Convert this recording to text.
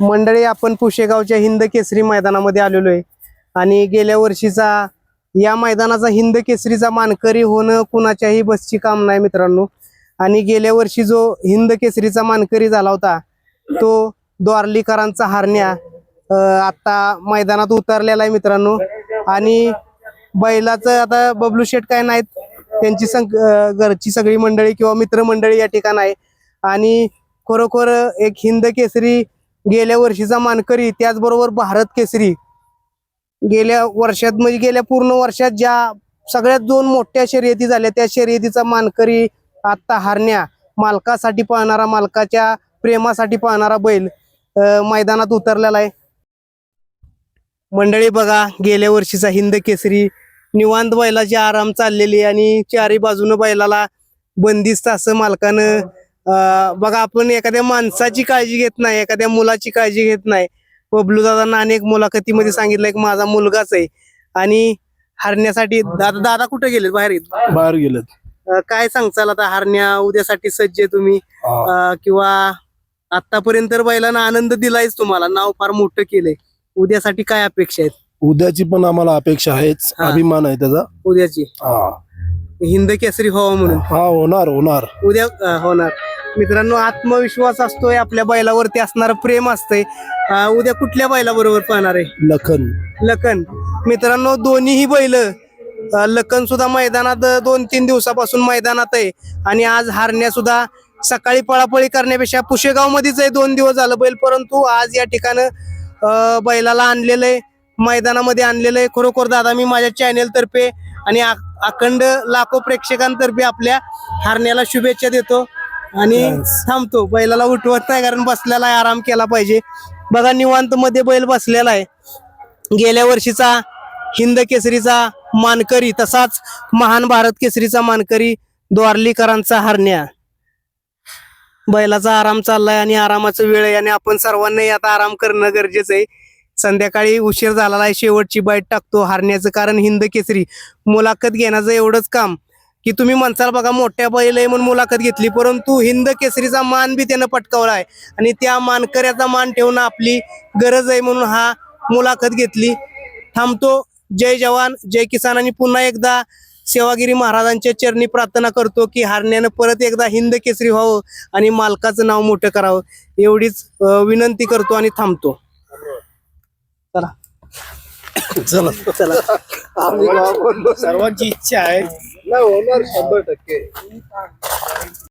मंडळी आपण पुशेगावच्या हिंद केसरी मैदानामध्ये आलेलो आहे. आणि गेल्या वर्षीचा या मैदानाचा हिंद केसरीचा मानकरी होणं कुणाच्याही बसची काम नाही मित्रांनो. आणि गेल्या वर्षी जो हिंद केसरीचा मानकरी झाला होता तो द्वारलीकरांचा हारण्या आता मैदानात उतरलेला आहे मित्रांनो. आणि बैलाचं आता बबलू शेट काय नाहीत त्यांची संग घरची सगळी मंडळी किंवा मित्रमंडळी या ठिकाण आहे. आणि खरोखर एक हिंद केसरी गेल्या वर्षीचा मानकरी त्याचबरोबर भारत केसरी. गेल्या वर्षात म्हणजे गेल्या पूर्ण वर्षात ज्या सगळ्यात दोन मोठ्या शर्यती झाल्या त्या शर्यतीचा मानकरी आत्ता हारण्या. मालकासाठी पाहणारा मालकाच्या प्रेमासाठी पाहणारा बैल मैदानात उतरलेला आहे. मंडळी बघा गेल्या वर्षीचा हिंद केसरी. निवांत बैलाची आराम चाललेली आणि चारी बाजूनं बैलाला बंदिस्त असं मालकानं बघा आपण एखाद्या माणसाची काळजी घेत नाही एखाद्या मुलाची काळजी घेत नाही. बबलू दादांना अनेक मुलाखतीमध्ये सांगितलं की माझा मुलगाच आहे. आणि हरण्यासाठी दादा दादा कुठे गेले बाहेर? बाहेर गेलेत. काय सांगचाल आता हरण्या उद्यासाठी सज्ज आहे तुम्ही? किंवा आतापर्यंत तर बैलांना आनंद दिलायच तुम्हाला. नाव फार मोठं केलंय. उद्यासाठी काय अपेक्षा आहेत? उद्याची पण आम्हाला अपेक्षा आहेच. अभिमान आहे त्याचा. उद्याची. हिंद केसरी व्हावं म्हणून. हा होणार होणार. उद्या होणार. मित्रांनो आत्मविश्वास असतोय आपल्या बैलावरती असणार प्रेम असतंय. अं, उद्या कुठल्या बैलाबरोबर पाहणार आहे? लखन. लखन. मित्रांनो दोन्हीही बैल लखन सुद्धा मैदानात अं, दोन तीन दिवसापासून मैदानात आहे. आणि आज हारण्या सुद्धा सकाळी पळापळी करण्यापेक्षा पुशेगाव मध्येच आहे. दोन दिवस झालं बैल परंतु आज या ठिकाणं अं, बैलाला आणलेलं आहे. मैदानामध्ये आणलेलं आहे. खरोखर दादा मी माझ्या चॅनेल तर्फे आणि आ- अखंड लाखो प्रेक्षकांतर्फे आपल्या हारण्याला शुभेच्छा देतो. आणि. थांबतो. बैलाला उठवत नाही कारण बसलेला आहे. आराम केला पाहिजे. बघा निवांत मध्ये बैल बसलेला आहे. गेल्या वर्षीचा हिंद केसरीचा मानकरी तसाच महान भारत केसरीचा मानकरी द्वारलीकरांचा हरण्या. बैलाचा आराम चाललाय आणि आरामाचा वेळ आहे आणि आपण सर्वांनाही आता आराम करणं गरजेचं आहे. संध्याकाळी उशीर झालेला आहे. शेवटची बाईट टाकतो. हारण्याचं कारण हिंद केसरी. मुलाखत घेण्याचं एवढंच काम. की तुम्ही म्हणसाल बघा मोठ्या बैल आहे म्हणून मुलाखत घेतली परंतु हिंद केसरीचा मान बी त्यानं पटकावला आहे. आणि त्या मानकऱ्याचा मान ठेवणं आपली गरज आहे म्हणून हा मुलाखत घेतली. थांबतो. जय जवान जय किसान. आणि पुन्हा एकदा सेवागिरी महाराजांच्या चरणी प्रार्थना करतो की हारण्यानं परत एकदा हिंद केसरी व्हावं आणि मालकाचं नाव मोठं करावं. एवढीच विनंती करतो आणि थांबतो. चला. चला. चला. सर्वांची इच्छा आहे. नाही होणार शंभर टक्के.